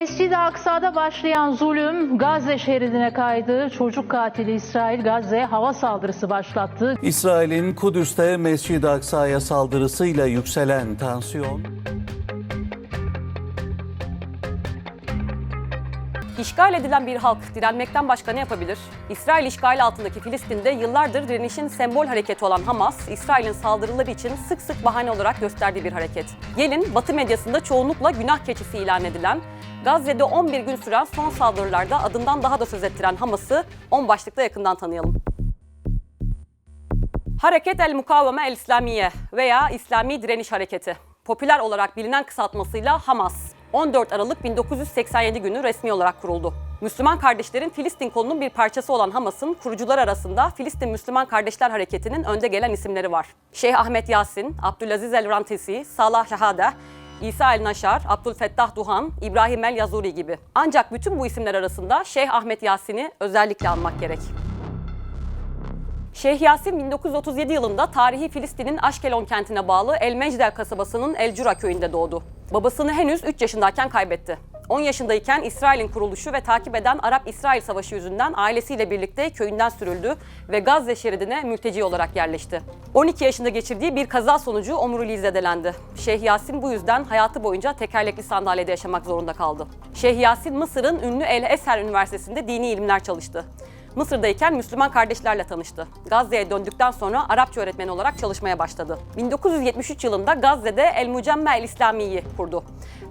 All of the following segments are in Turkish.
Mescid-i Aksa'da başlayan zulüm Gazze şeridine kaydı. Çocuk katili İsrail Gazze'ye hava saldırısı başlattı. İsrail'in Kudüs'te Mescid-i Aksa'ya saldırısıyla yükselen tansiyon İşgal edilen bir halk direnmekten başka ne yapabilir? İsrail işgali altındaki Filistin'de yıllardır direnişin sembol hareketi olan Hamas, İsrail'in saldırıları için sık sık bahane olarak gösterdiği bir hareket. Gelin Batı medyasında çoğunlukla günah keçisi ilan edilen, Gazze'de 11 gün süren son saldırılarda adından daha da söz ettiren Hamas'ı 10 başlıkta yakından tanıyalım. Hareket el Mukaveme el İslamiye veya İslami Direniş Hareketi. Popüler olarak bilinen kısaltmasıyla Hamas. 14 Aralık 1987 günü resmi olarak kuruldu. Müslüman kardeşlerin Filistin kolunun bir parçası olan Hamas'ın kurucular arasında Filistin Müslüman Kardeşler Hareketi'nin önde gelen isimleri var. Şeyh Ahmet Yasin, Abdülaziz El Rantisi, Salah Şahade, İsa El Naşar, Abdülfettah Duhan, İbrahim El Yazuri gibi. Ancak bütün bu isimler arasında Şeyh Ahmet Yasin'i özellikle anmak gerek. Şeyh Yasin 1937 yılında tarihi Filistin'in Aşkelon kentine bağlı El Mecdel kasabasının El Cura köyünde doğdu. Babasını henüz 3 yaşındayken kaybetti. 10 yaşındayken İsrail'in kuruluşu ve takip eden Arap-İsrail Savaşı yüzünden ailesiyle birlikte köyünden sürüldü ve Gazze şeridine mülteci olarak yerleşti. 12 yaşında geçirdiği bir kaza sonucu omuriliği zedelendi. Şeyh Yasin bu yüzden hayatı boyunca tekerlekli sandalyede yaşamak zorunda kaldı. Şeyh Yasin Mısır'ın ünlü El Eser Üniversitesi'nde dini ilimler çalıştı. Mısır'dayken Müslüman kardeşlerle tanıştı. Gazze'ye döndükten sonra Arapça öğretmeni olarak çalışmaya başladı. 1973 yılında Gazze'de El Mucemme El İslami'yi kurdu.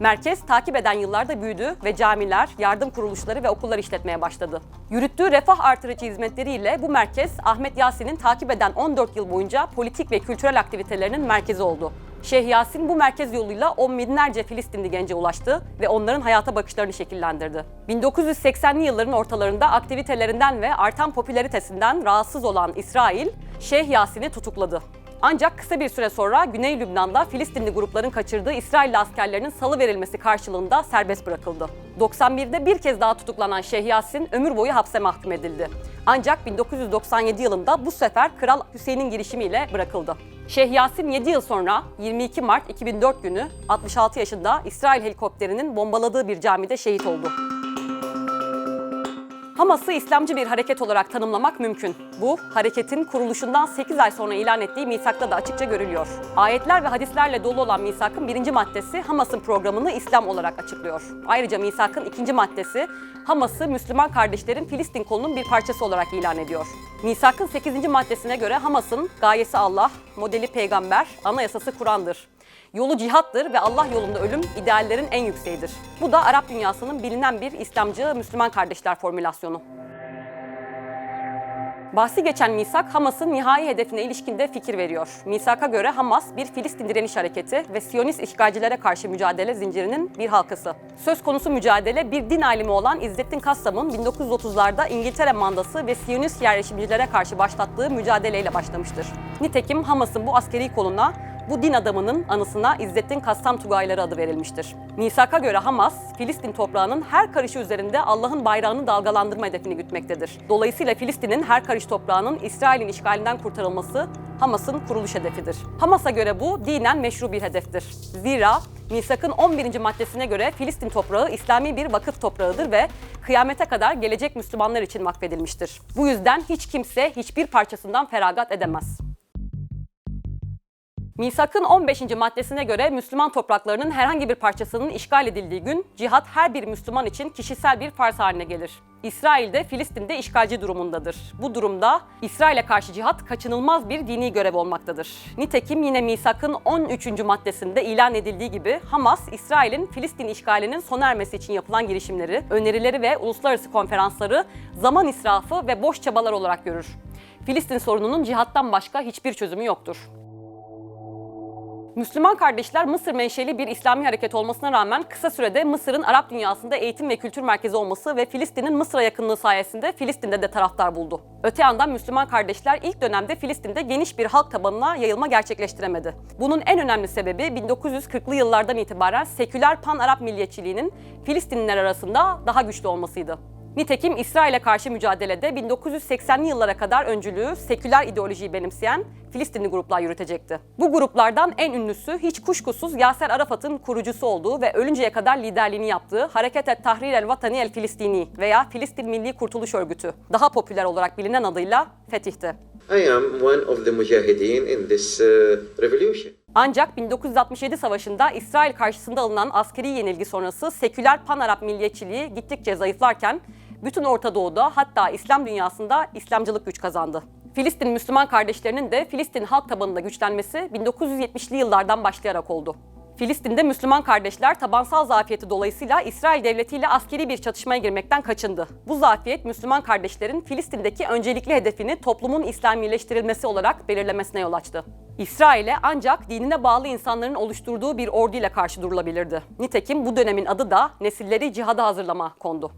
Merkez takip eden yıllarda büyüdü ve camiler, yardım kuruluşları ve okullar işletmeye başladı. Yürüttüğü refah artırıcı hizmetleriyle bu merkez Ahmet Yasin'in takip eden 14 yıl boyunca politik ve kültürel aktivitelerinin merkezi oldu. Şeyh Yasin bu merkez yoluyla on binlerce Filistinli gence ulaştı ve onların hayata bakışlarını şekillendirdi. 1980'li yılların ortalarında aktivitelerinden ve artan popülaritesinden rahatsız olan İsrail, Şeyh Yasin'i tutukladı. Ancak kısa bir süre sonra Güney Lübnan'da Filistinli grupların kaçırdığı İsrailli askerlerinin salı verilmesi karşılığında serbest bırakıldı. 91'de bir kez daha tutuklanan Şeyh Yasin ömür boyu hapse mahkum edildi. Ancak 1997 yılında bu sefer Kral Hüseyin'in girişimiyle bırakıldı. Şeyh Yasin 7 yıl sonra 22 Mart 2004 günü 66 yaşında İsrail helikopterinin bombaladığı bir camide şehit oldu. Hamas'ı İslamcı bir hareket olarak tanımlamak mümkün. Bu, hareketin kuruluşundan 8 ay sonra ilan ettiği misakta da açıkça görülüyor. Ayetler ve hadislerle dolu olan misakın birinci maddesi Hamas'ın programını İslam olarak açıklıyor. Ayrıca misakın ikinci maddesi Hamas'ı Müslüman kardeşlerin Filistin kolunun bir parçası olarak ilan ediyor. Misakın 8. maddesine göre Hamas'ın gayesi Allah, modeli peygamber, anayasası Kur'an'dır. Yolu cihattır ve Allah yolunda ölüm ideallerin en yükseğidir. Bu da Arap dünyasının bilinen bir İslamcı Müslüman kardeşler formülasyonu. Bahsi geçen misak Hamas'ın nihai hedefine ilişkinde fikir veriyor. Misaka göre Hamas bir Filistin direniş hareketi ve Siyonist işgalcilere karşı mücadele zincirinin bir halkası. Söz konusu mücadele bir din alimi olan İzzettin Kassam'ın 1930'larda İngiltere mandası ve Siyonist yerleşimcilere karşı başlattığı mücadeleyle başlamıştır. Nitekim Hamas'ın bu askeri koluna bu din adamının anısına İzzettin Kassam Tugayları adı verilmiştir. Misaka göre Hamas, Filistin toprağının her karışı üzerinde Allah'ın bayrağını dalgalandırma hedefini gütmektedir. Dolayısıyla Filistin'in her karış toprağının İsrail'in işgalinden kurtarılması Hamas'ın kuruluş hedefidir. Hamas'a göre bu dinen meşru bir hedeftir. Zira Misak'ın 11. maddesine göre Filistin toprağı İslami bir vakıf toprağıdır ve kıyamete kadar gelecek Müslümanlar için vakfedilmiştir. Bu yüzden hiç kimse hiçbir parçasından feragat edemez. Misak'ın 15. maddesine göre Müslüman topraklarının herhangi bir parçasının işgal edildiği gün cihat her bir Müslüman için kişisel bir farz haline gelir. İsrail de Filistin'de işgalci durumundadır. Bu durumda İsrail'e karşı cihat kaçınılmaz bir dini görev olmaktadır. Nitekim yine Misak'ın 13. maddesinde ilan edildiği gibi Hamas, İsrail'in Filistin işgalinin sona ermesi için yapılan girişimleri, önerileri ve uluslararası konferansları zaman israfı ve boş çabalar olarak görür. Filistin sorununun cihattan başka hiçbir çözümü yoktur. Müslüman kardeşler Mısır menşeli bir İslami hareket olmasına rağmen kısa sürede Mısır'ın Arap dünyasında eğitim ve kültür merkezi olması ve Filistin'in Mısır'a yakınlığı sayesinde Filistin'de de taraftar buldu. Öte yandan Müslüman kardeşler ilk dönemde Filistin'de geniş bir halk tabanına yayılma gerçekleştiremedi. Bunun en önemli sebebi 1940'lı yıllardan itibaren seküler pan-Arap milliyetçiliğinin Filistinliler arasında daha güçlü olmasıydı. Nitekim İsrail'e karşı mücadelede 1980'li yıllara kadar öncülüğü seküler ideolojiyi benimseyen Filistinli gruplar yürütecekti. Bu gruplardan en ünlüsü hiç kuşkusuz Yaser Arafat'ın kurucusu olduğu ve ölünceye kadar liderliğini yaptığı Hareket et Tahrir el Vatani el Filistini veya Filistin Milli Kurtuluş Örgütü, daha popüler olarak bilinen adıyla Fetih'ti. I am one of the mujahideen in this uh, revolution. Ancak 1967 savaşında İsrail karşısında alınan askeri yenilgi sonrası seküler pan-Arap milliyetçiliği gittikçe zayıflarken bütün Orta Doğu'da hatta İslam dünyasında İslamcılık güç kazandı. Filistin Müslüman kardeşlerinin de Filistin halk tabanında güçlenmesi 1970'li yıllardan başlayarak oldu. Filistin'de Müslüman kardeşler tabansal zafiyeti dolayısıyla İsrail devletiyle askeri bir çatışmaya girmekten kaçındı. Bu zafiyet Müslüman kardeşlerin Filistin'deki öncelikli hedefini toplumun İslamileştirilmesi olarak belirlemesine yol açtı. İsrail'e ancak dinine bağlı insanların oluşturduğu bir ordu ile karşı durulabilirdi. Nitekim bu dönemin adı da nesilleri cihada hazırlama kondu.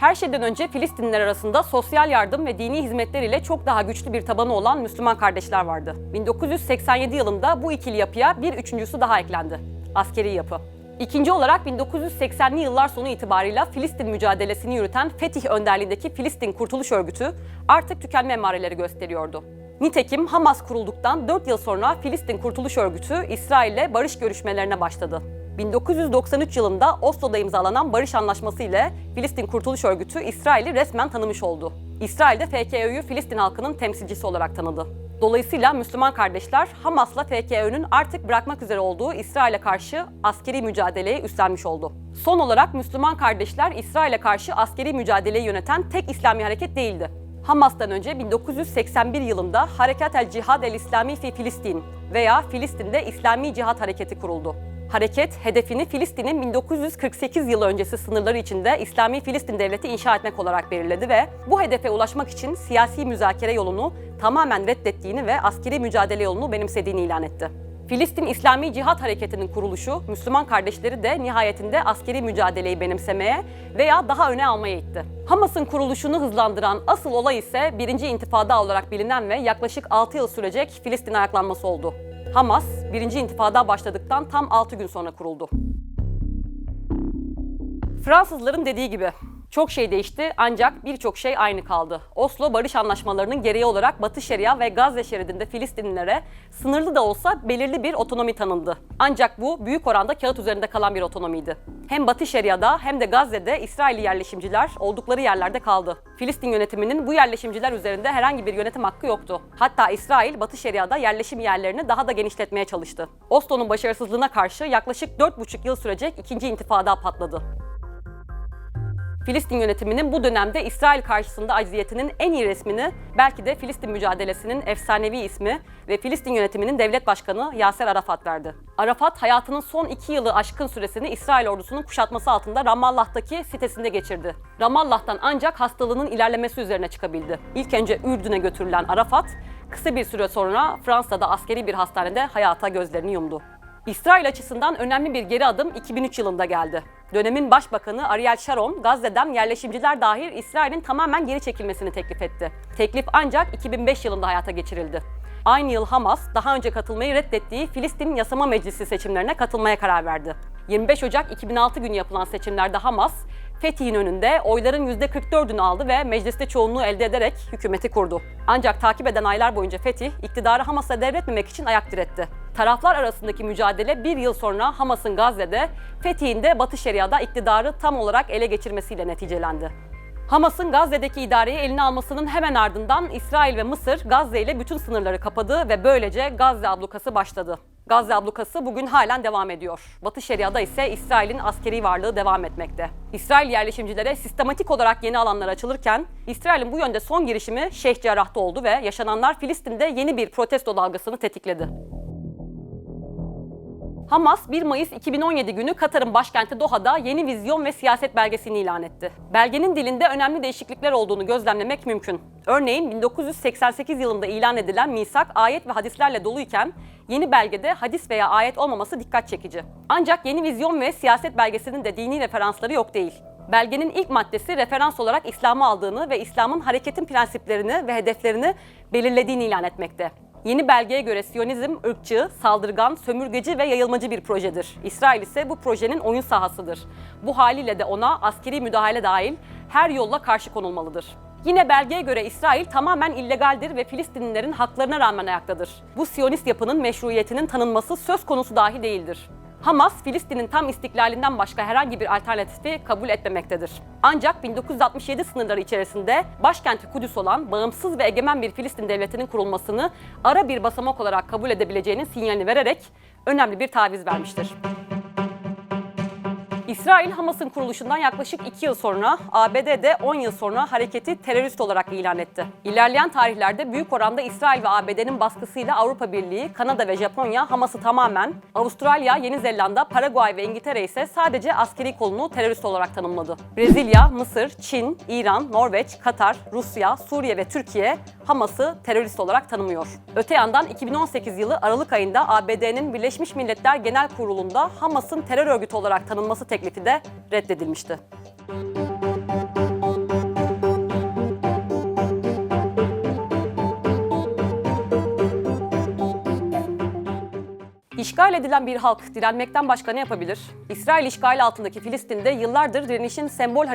Her şeyden önce Filistinliler arasında sosyal yardım ve dini hizmetler ile çok daha güçlü bir tabanı olan Müslüman kardeşler vardı. 1987 yılında bu ikili yapıya bir üçüncüsü daha eklendi. Askeri yapı. İkinci olarak 1980'li yıllar sonu itibarıyla Filistin mücadelesini yürüten Fetih önderliğindeki Filistin Kurtuluş Örgütü artık tükenme emareleri gösteriyordu. Nitekim Hamas kurulduktan 4 yıl sonra Filistin Kurtuluş Örgütü İsrail'le barış görüşmelerine başladı. 1993 yılında Oslo'da imzalanan barış anlaşması ile Filistin Kurtuluş Örgütü İsrail'i resmen tanımış oldu. İsrail de FKÖ'yü Filistin halkının temsilcisi olarak tanıdı. Dolayısıyla Müslüman kardeşler Hamas'la FKÖ'nün artık bırakmak üzere olduğu İsrail'e karşı askeri mücadeleyi üstlenmiş oldu. Son olarak Müslüman kardeşler İsrail'e karşı askeri mücadeleyi yöneten tek İslami hareket değildi. Hamas'tan önce 1981 yılında Harekat el Cihad el İslami fi Filistin veya Filistin'de İslami Cihat Hareketi kuruldu. Hareket hedefini Filistin'in 1948 yılı öncesi sınırları içinde İslami Filistin Devleti inşa etmek olarak belirledi ve bu hedefe ulaşmak için siyasi müzakere yolunu tamamen reddettiğini ve askeri mücadele yolunu benimsediğini ilan etti. Filistin İslami Cihat Hareketi'nin kuruluşu, Müslüman kardeşleri de nihayetinde askeri mücadeleyi benimsemeye veya daha öne almaya itti. Hamas'ın kuruluşunu hızlandıran asıl olay ise birinci intifada olarak bilinen ve yaklaşık 6 yıl sürecek Filistin ayaklanması oldu. Hamas, birinci intifada başladıktan tam 6 gün sonra kuruldu. Fransızların dediği gibi çok şey değişti ancak birçok şey aynı kaldı. Oslo Barış Anlaşmalarının gereği olarak Batı Şeria ve Gazze şeridinde Filistinlilere sınırlı da olsa belirli bir otonomi tanındı. Ancak bu büyük oranda kağıt üzerinde kalan bir otonomiydi. Hem Batı Şeria'da hem de Gazze'de İsrailli yerleşimciler oldukları yerlerde kaldı. Filistin yönetiminin bu yerleşimciler üzerinde herhangi bir yönetim hakkı yoktu. Hatta İsrail Batı Şeria'da yerleşim yerlerini daha da genişletmeye çalıştı. Oslo'nun başarısızlığına karşı yaklaşık 4,5 yıl sürecek ikinci intifada patladı. Filistin yönetiminin bu dönemde İsrail karşısında acziyetinin en iyi resmini belki de Filistin mücadelesinin efsanevi ismi ve Filistin yönetiminin devlet başkanı Yaser Arafat verdi. Arafat hayatının son iki yılı aşkın süresini İsrail ordusunun kuşatması altında Ramallah'taki sitesinde geçirdi. Ramallah'tan ancak hastalığının ilerlemesi üzerine çıkabildi. İlk önce Ürdün'e götürülen Arafat, kısa bir süre sonra Fransa'da askeri bir hastanede hayata gözlerini yumdu. İsrail açısından önemli bir geri adım 2003 yılında geldi. Dönemin başbakanı Ariel Sharon, Gazze'den yerleşimciler dahil İsrail'in tamamen geri çekilmesini teklif etti. Teklif ancak 2005 yılında hayata geçirildi. Aynı yıl Hamas, daha önce katılmayı reddettiği Filistin Yasama Meclisi seçimlerine katılmaya karar verdi. 25 Ocak 2006 günü yapılan seçimlerde Hamas, Fetih'in önünde oyların %44'ünü aldı ve mecliste çoğunluğu elde ederek hükümeti kurdu. Ancak takip eden aylar boyunca Fetih, iktidarı Hamas'a devretmemek için ayak diretti. Taraflar arasındaki mücadele bir yıl sonra Hamas'ın Gazze'de, Fetih'in de Batı Şeria'da iktidarı tam olarak ele geçirmesiyle neticelendi. Hamas'ın Gazze'deki idareyi eline almasının hemen ardından İsrail ve Mısır Gazze ile bütün sınırları kapadı ve böylece Gazze ablukası başladı. Gazze ablukası bugün halen devam ediyor. Batı Şeria'da ise İsrail'in askeri varlığı devam etmekte. İsrail yerleşimcilere sistematik olarak yeni alanlar açılırken İsrail'in bu yönde son girişimi Şeyh Cerrah'ta oldu ve yaşananlar Filistin'de yeni bir protesto dalgasını tetikledi. Hamas 1 Mayıs 2017 günü Katar'ın başkenti Doha'da yeni vizyon ve siyaset belgesini ilan etti. Belgenin dilinde önemli değişiklikler olduğunu gözlemlemek mümkün. Örneğin 1988 yılında ilan edilen misak ayet ve hadislerle doluyken yeni belgede hadis veya ayet olmaması dikkat çekici. Ancak yeni vizyon ve siyaset belgesinin de dini referansları yok değil. Belgenin ilk maddesi referans olarak İslam'ı aldığını ve İslam'ın hareketin prensiplerini ve hedeflerini belirlediğini ilan etmekte. Yeni belgeye göre Siyonizm ırkçı, saldırgan, sömürgeci ve yayılmacı bir projedir. İsrail ise bu projenin oyun sahasıdır. Bu haliyle de ona askeri müdahale dahil her yolla karşı konulmalıdır. Yine belgeye göre İsrail tamamen illegaldir ve Filistinlilerin haklarına rağmen ayaktadır. Bu Siyonist yapının meşruiyetinin tanınması söz konusu dahi değildir. Hamas, Filistin'in tam istiklalinden başka herhangi bir alternatifi kabul etmemektedir. Ancak 1967 sınırları içerisinde başkenti Kudüs olan bağımsız ve egemen bir Filistin devletinin kurulmasını ara bir basamak olarak kabul edebileceğinin sinyalini vererek önemli bir taviz vermiştir. İsrail Hamas'ın kuruluşundan yaklaşık 2 yıl sonra ABD'de 10 yıl sonra hareketi terörist olarak ilan etti. İlerleyen tarihlerde büyük oranda İsrail ve ABD'nin baskısıyla Avrupa Birliği, Kanada ve Japonya Hamas'ı tamamen, Avustralya, Yeni Zelanda, Paraguay ve İngiltere ise sadece askeri kolunu terörist olarak tanımladı. Brezilya, Mısır, Çin, İran, Norveç, Katar, Rusya, Suriye ve Türkiye Hamas'ı terörist olarak tanımıyor. Öte yandan 2018 yılı Aralık ayında ABD'nin Birleşmiş Milletler Genel Kurulu'nda Hamas'ın terör örgütü olarak tanınması teklifi de reddedilmişti. İşgal edilen bir halk direnmekten başka ne yapabilir? İsrail işgali altındaki Filistin'de yıllardır direnişin sembol